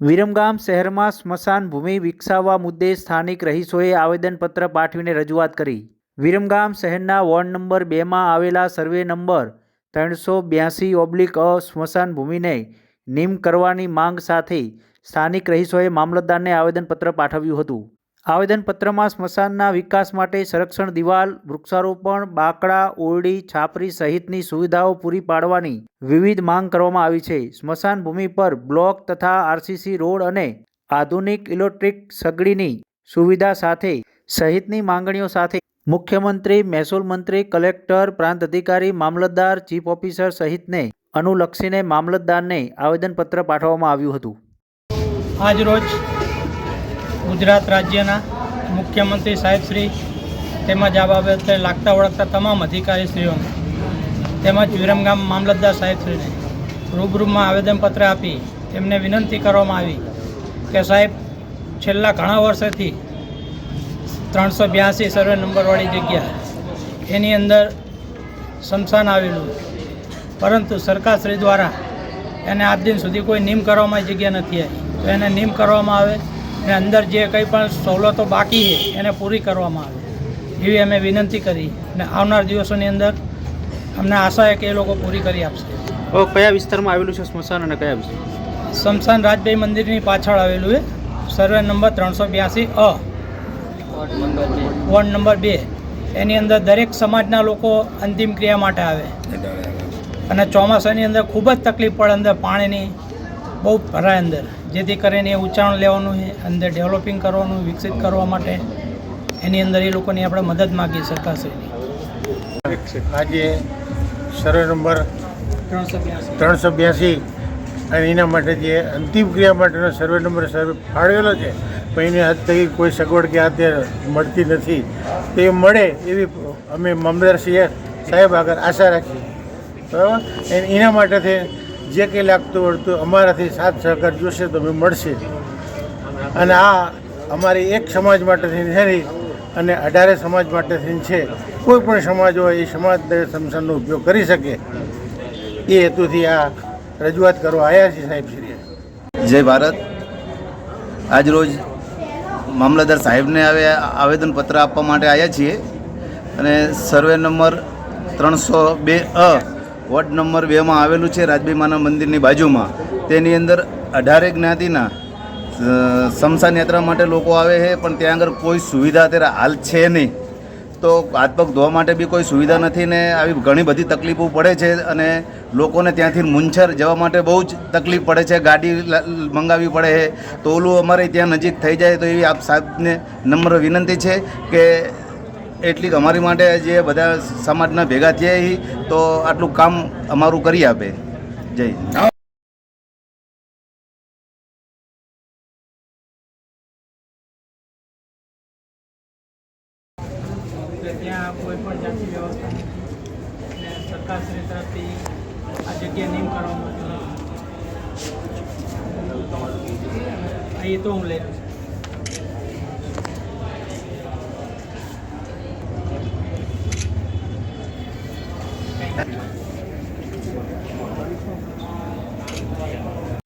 વિરમગામ શહેરમાં સ્મશાન ભૂમિ વિકસાવવા મુદ્દે સ્થાનિક રહીશોએ આવેદનપત્ર પાઠવીને રજૂઆત કરી. વિરમગામ શહેરના વોર્ડ નંબર બેમાં આવેલા સર્વે નંબર ત્રણસો બ્યાસી ઓબ્લિક અ સ્મશાન ભૂમિને નિમ કરવાની માંગ સાથે સ્થાનિક રહીશોએ મામલતદારને આવેદનપત્ર પાઠવ્યું હતું. આવેદનપત્રમાં સ્મશાનના વિકાસ માટે સંરક્ષણ દિવાલ, વૃક્ષારોપણ, બાકડા, ઓરડી, છાપરી સહિતની સુવિધાઓ પૂરી પાડવાની વિવિધ માંગ કરવામાં આવી છે. સ્મશાન ભૂમિ પર બ્લોક તથા આરસીસી રોડ અને આધુનિક ઇલેક્ટ્રિક સગડીની સુવિધા સાથે સહિતની માંગણીઓ સાથે મુખ્યમંત્રી, મહેસૂલ મંત્રી, કલેક્ટર, પ્રાંત અધિકારી, મામલતદાર, ચીફ ઓફિસર સહિતને અનુલક્ષીને મામલતદારને આવેદનપત્ર પાઠવવામાં આવ્યું હતું. આજરોજ ગુજરાત રાજ્યના મુખ્યમંત્રી સાહેબશ્રી તેમજ આ બાબતે લાગતા ઓળખતા તમામ અધિકારીશ્રીઓને તેમજ વિરમગામ મામલતદાર સાહેબશ્રીને રૂબરૂમાં આવેદનપત્ર આપી તેમને વિનંતી કરવામાં આવી કે સાહેબ, છેલ્લા ઘણા વર્ષોથી ત્રણસો બ્યાસી સર્વે નંબરવાળી જગ્યા એની અંદર સ્મશાન આવેલું પરંતુ સરકારશ્રી દ્વારા એને આજ દિન સુધી કોઈ નિમ કરવામાં જગ્યા નથી આવી. તો એને નિમ કરવામાં આવે અને અંદર જે કંઈ પણ સવલતો બાકી છે એને પૂરી કરવામાં આવે. એવી અમે વિનંતી કરી અને આવનાર દિવસોની અંદર અમને આશા છે કે એ લોકો પૂરી કરી આપશે. કયા વિસ્તારમાં આવેલું છે સ્મશાન અને કયા વિસ્તાર? સ્મશાન રાજભાઈ મંદિરની પાછળ આવેલું છે. સર્વે નંબર ત્રણસો બ્યાસી અ. વોર્ડ નંબર બે. એની અંદર દરેક સમાજના લોકો અંતિમ ક્રિયા માટે આવે. અને ચોમાસાની અંદર ખૂબ જ તકલીફ પડે અંદર પાણીની બહુ ભરાય અંદર. જેથી કરીને એ ઉચ્ચારણ લેવાનું અંદર ડેવલપિંગ કરવાનું, વિકસિત કરવા માટે એની અંદર એ લોકોની આપણે મદદ માગી શકાશે આજે સર્વે નંબર બ્યાસી ત્રણસો બ્યાસી. અને એના માટે જે અંતિમ ક્રિયા માટેનો સર્વે નંબર સર્વે ફાળવેલો છે, પણ એને હદ તકી કોઈ સગવડ કે અત્યારે મળતી નથી. તે મળે એવી અમે મમદારસિંહ સાહેબ આગળ આશા રાખીએ. બરાબર? એના માટેથી જે કંઈ લાગતું વળતું અમારાથી સાથ સહકાર જોશે તો મળશે. અને આ અમારી એક સમાજ માટેથી નથી, અને અઢારે સમાજ માટેથી છે. કોઈ પણ સમાજ હોય, એ સમાજ સમસનનો ઉપયોગ કરી શકે. એ હેતુથી આ રજૂઆત કરવા આવ્યા છે સાહેબ જય ભારત. આજરોજ મામલતદાર સાહેબને હવે આવેદનપત્ર આપવા માટે આવ્યા છીએ. અને સર્વે નંબર ત્રણસો બે અ વોર્ડ નંબર બેમાં આવેલું છે રાજબીમાના મંદિરની બાજુમાં. તેની અંદર અઢારે જ્ઞાતિના સમસાન યાત્રા માટે લોકો આવે છે, પણ ત્યાં આગળ કોઈ સુવિધા અત્યારે હાલ છે નહીં. તો હાથ પગ ધોવા માટે બી કોઈ સુવિધા નથી ને આવી ઘણી બધી તકલીફો પડે છે અને લોકોને ત્યાંથી મુંછર જવા માટે બહુ જ તકલીફ પડે છે, ગાડી મંગાવવી પડે છે. તો ઓલું અમારે ત્યાં નજીક થઈ જાય તો એવી આપ સાહેબને નમ્ર વિનંતી છે કે એટલીક અમારી માટે જે બધા સમાજના ભેગા થયા તો આટલું કામ અમારું કરી આપે. જય ત્યાં કોઈ પણ એટલે આ જગ્યા નિયમ કરવામાં નથી. અહીં તો હું લઈ રહ્યો છું. どうも。